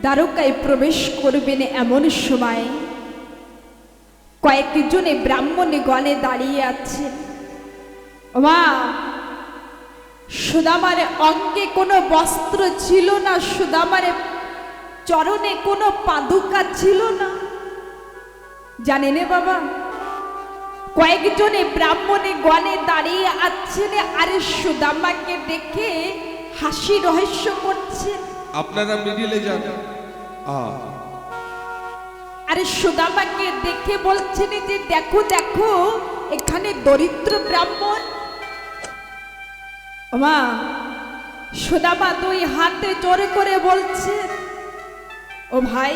দ্বারকায় প্রবেশ করবেন এমন সময়। কয়েকজনে ব্রাহ্মণে গণে দাঁড়িয়ে আছে। মা, সুদামার অঙ্গে কোনো বস্ত্র ছিল না, সুদামার চরণে কোনো পাদুকা ছিল না। জানেন বাবা, কয়েকজনে ব্রাহ্মণে গণে দাঁড়িয়ে আছেন আরে সুদামাকে দেখে হাসি রহস্য করছেন। আপনারা মিডিলে যান। আরে সুদামাকে দেখে বলছেন যে দেখো দেখো, এখানে দরিদ্র ব্রাহ্মণ। মা সুদামা দুই হাতে জোরে করে বলছে, ও ভাই,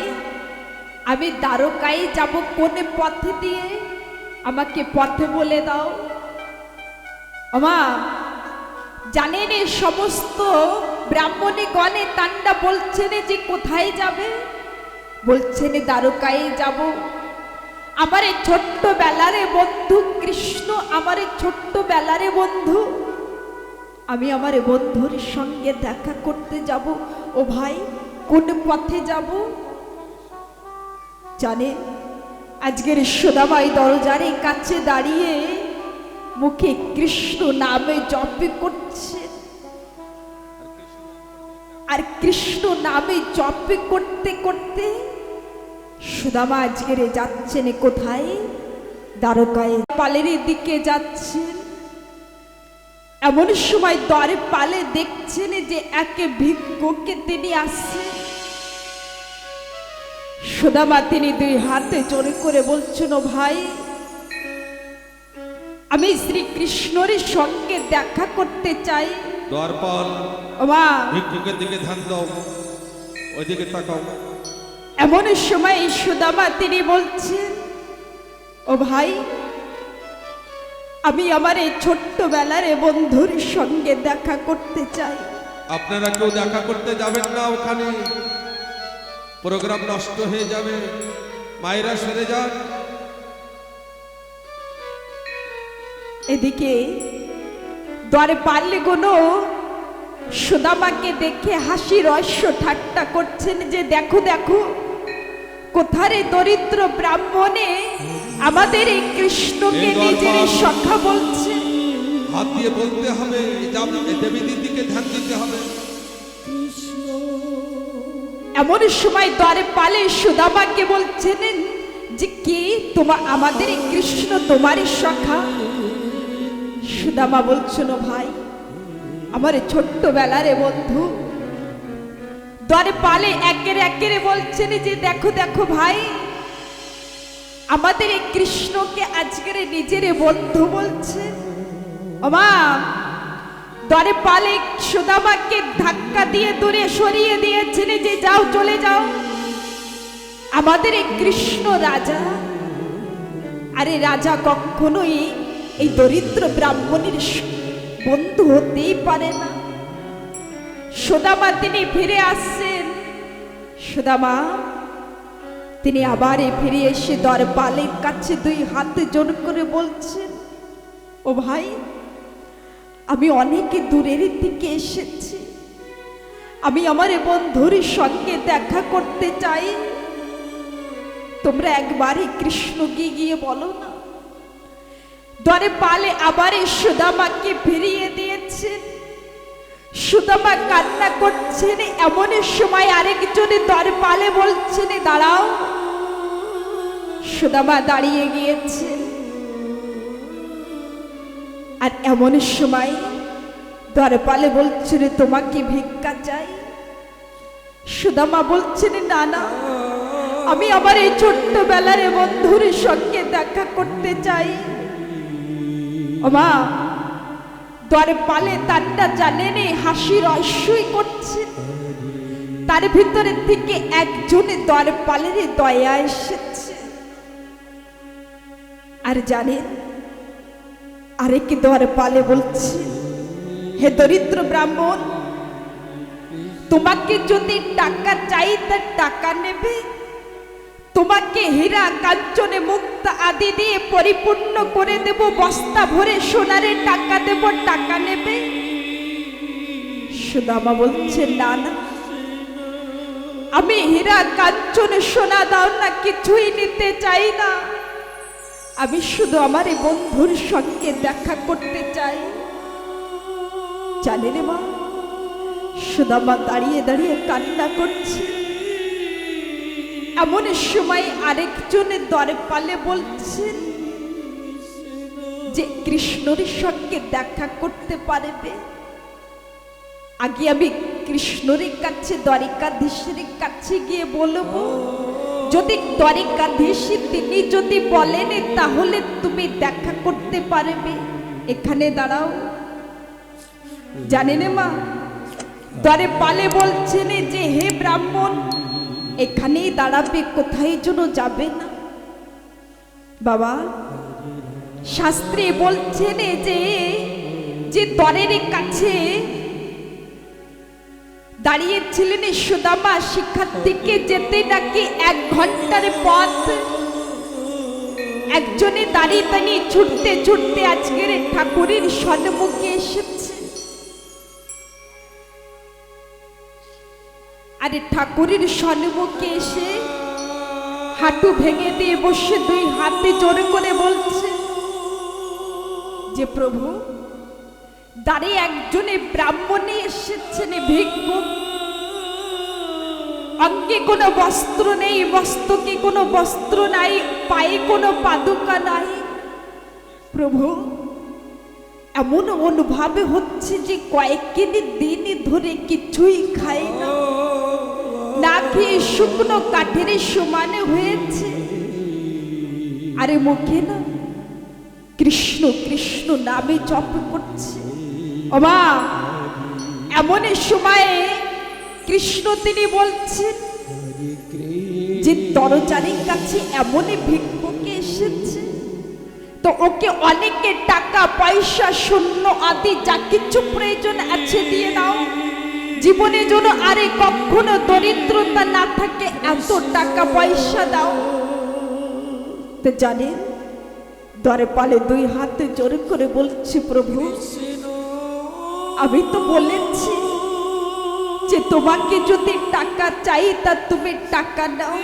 আমি দ্বারকায় যাব কোন পথে দিয়ে? আমাকে পথে বলে দাও। মা জানেন সমস্ত ব্রাহ্মণী গণে তান্ডা বলছেন যে কোথায় যাবে? বলছেন দ্বারকায় যাব। আমার এই ছোট্ট বেলারে বন্ধু, কৃষ্ণ আমার এই ছোট্ট বেলারে বন্ধু। আমি আমার বন্ধুর সঙ্গে দেখা করতে যাব। ও ভাই, কোন পথে যাব? জানেন আজকের সোদাবাই দরজারে কাছে দাঁড়িয়ে মুখে কৃষ্ণ নামে জপ করছে। আর কৃষ্ণ নামে জপ করতে করতে সুদামা আজকের যাচ্ছেন কোথায়? দ্বারকায় পালের দিকে যাচ্ছেন। এমন সময় দ্বারে পালে দেখছেন যে একে ভিক্ষুককে তিনি আসছেন। সুদামা তিনি দুই হাতে জোরে করে বলছেন ভাই, আমি শ্রীকৃষ্ণের সঙ্গে দেখা করতে চাই। দ্বারপাল ও ভিক্ষুকের দিকে ধ্যান দাও। ওইদিকে তাকাও। এমন সময় সুদামা তিনি বলছেন ও ভাই আমি আমার এই ছোট্ট বেলার বন্ধুর সঙ্গে দেখা করতে চাই। আপনারা কেউ দেখা করতে যাবেন না ওখানে। প্রোগ্রাম নষ্ট হয়ে যাবে। মায়েরা সরে যান। এদিকে দ্বারে পারলে কোনো সুদামাকে দেখে হাসি রহস্য ঠাট্টা করছেন যে দেখো দেখো কোথারে দরিদ্র ব্রাহ্মণে আমাদের এই কৃষ্ণকে নিজের সখা বলছে। হাত দিয়ে বলতে হবে যাব দেবীদের দিকে ধ্যান দিতে হবে। এমন সময় দ্বারে পালে সুদামাকে বলছেন যে কি তোমার আমাদের কৃষ্ণ তোমারই সখা? সুদামা বলছিল ভাই আমার এই ছোট্ট বেলারে বন্ধু। দ্বারে পালে একের একের বলছেন যে, দেখো দেখো ভাই, আমাদের এই কৃষ্ণকে আজকের নিজের বন্ধু বলছে। অমা দরে পালে সুদামাকে ধাক্কা দিয়ে দূরে সরিয়ে দিয়েছেন যে, যাও, চলে যাও। আমাদের এই কৃষ্ণ রাজা, আরে রাজা কখনোই এই দরিদ্র ব্রাহ্মণের বন্ধু হতেই পারে না। সুদামা তিনি ফিরে আসছেন। সুদামা, তিনি আবার ফিরে এসে দরবালের কাছে দুই হাতে জোর করে বলছেন, ও ভাই, আমি অনেক দূরের দিকে এসেছি। আমি আমার বন্ধুর সঙ্গে দেখা করতে চাই। তোমরা একবারই কৃষ্ণকে গিয়ে বলো না। দরে পালে আবার সুদামাকে ফিরিয়ে দিয়েছেন সুদামা কান্না করছেন, এমন সময় আরেকজনে দরে পালে বলছেন, দাঁড়াও। সুদামা দাঁড়িয়ে গিয়েছেন আর এমন সময় দরপালে বলছেন, তোমাকে ভিক্ষা চাই। সুদামা বলছেন, না না, আমি আমার এই ছোট্ট বেলার এ বন্ধুর সঙ্গে দেখা করতে চাই। মা দরপালে তারটা জানেন হাসি রহস্যই করছে। তার ভিতরে থেকে একজনে দরপালের দয়া এসেছে। আর জানেন আরেক দরে পালে বলছে, হে দরিদ্র ব্রাহ্মণ, তোমাকে যদি টাকা চাই তার টাকা নেবে? তোমাকে হীরা কাঞ্চনে মুক্ত আদি দিয়ে পরিপূর্ণ করে দেব, বস্তা ভরে সোনারে টাকা দেব, টাকা নেবে। সুদামা বলছে না না। আমি হীরা কাঞ্চনে সোনা দাও না, কিছুই নিতে চাই না। আমি শুধু আমার এই বন্ধুর সঙ্গে দেখা করতে চাই। জানে রে মা, সুদামা দাঁড়িয়ে দাঁড়িয়ে কান্না করছে। এমন সময় আরেকজনের দরে পালে বলছেন যে, কৃষ্ণর সঙ্গে দেখা করতে পারবে? আগে আমি কৃষ্ণর কাছে, দ্বারিকাধীশের কাছে গিয়ে বলব, যদি দ্বারিকাধীশ তিনি যদি বলেন, তাহলে তুমি দেখা করতে পারবে। এখানে দাঁড়াও। জানেন মা দ্বারে পালে বলছেন যে, হে ব্রাহ্মণ এখানেই দাঁড়াবে, কোথায় যেন যাবে না। বাবা, শাস্ত্রে বলছেন যে যে দ্বারের কাছে দাঁড়িয়েছিলেন সুদামা শিক্ষার্থীকে যেতে নাকি এক ঘণ্টার পথ। একজনে দাঁড়িয়ে দাঁড়িয়ে ছুটতে ছুটতে আজকের ঠাকুরের সম্মুখে এসেছে। আরে ঠাকুরের সম্মুখে এসে হাঁটু ভেঙে দিয়ে বসে দুই হাতে জোরে করে বলছে, যে প্রভু দাঁড়িয়ে একজনে ব্রাহ্মণে এসেছেন ভিক্ষুক অঙ্গে কোনো বস্ত্র নেই বস্ত্রকে কোনো বস্ত্র নাই, পায়ে কোনো পাদুকা নাই। প্রভু, এমন অনুভাবে হচ্ছে যে কয়েকদিন দিন ধরে কিছুই খায় না। না শুকনো কাঠের সমানে হয়েছে। আরে মুখে না, কৃষ্ণ কৃষ্ণ নামে জপ করছে। ওমা এমন সময়ে কৃষ্ণ তিনি বলছেন যে দরজারির কাছে এমনই ভিক্ষুকে এসেছে। তো ওকে অনেকে টাকা, পয়সা, শূন্য আদি যা কিছু প্রয়োজন আছে দিয়ে দাও। জীবনে যেন আরে কখনো দরিদ্রতা না থাকে, এত টাকা পয়সা দাও। তো জানেন দরে পালে দুই হাতে জোরে করে বলছি, প্রভু, আমি তো বলেছি যে তোমাকে যদি টাকা চাই, তা তুমি টাকা নাও।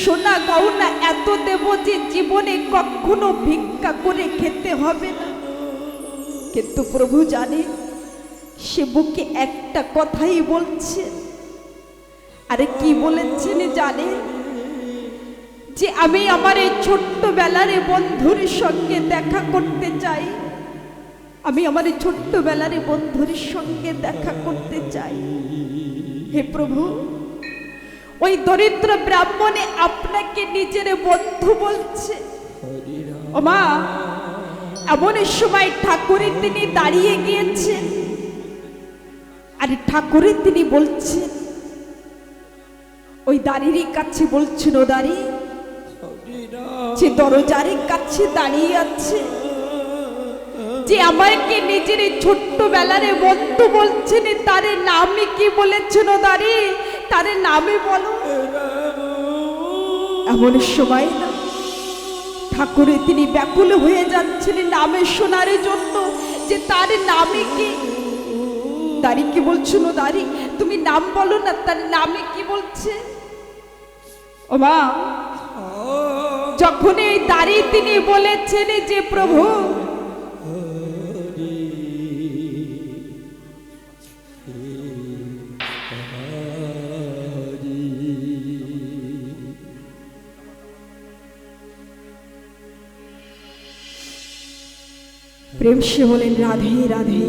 সোনা গহনা এত দেব যে জীবনে কখনো ভিক্ষা করে খেতে হবে না। কিন্তু প্রভু জানে সে বুকে একটা কথাই বলছে। আরে কি বলেছেন জানেন যে আমি আমার এই ছোট্টবেলার বন্ধুর সঙ্গে দেখা করতে চাই। আমি আমার এই ছোট্টবেলার বন্ধুর সঙ্গে দেখা করতে চাই। হে প্রভু, ওই দরিদ্র ব্রাহ্মণে আপনাকে নিজের বন্ধু বলছে। ও মা এমন সময় ঠাকুরের তিনি দাঁড়িয়ে গিয়েছেন। আর ঠাকুরের তিনি বলছেন, ওই দাঁড়িয়ে কাছে বলছেন, ও দাঁড়িয়ে যে দরজারের কাছে দাঁড়িয়ে আছে, যে আমাকে নিজের এই ছোট্টবেলার বন্ধু বলছেন তার নামে কি বলেছেন, ও দাঁড়িয়ে তার নামে বলো। এমন সময় না, ঠাকুরে তিনি ব্যাকুল হয়ে যাচ্ছেন নামে শোনার জন্য, যে তার নামে কি দাঁড়ি কি বলছো না দাঁড়ি? তুমি নাম বলো না, তার নামে কি বলছে? ও মা, যখন এই দাঁড়িয়ে তিনি বলেছেন যে প্রভু, প্রেম সে বলেন, রাধে রাধে।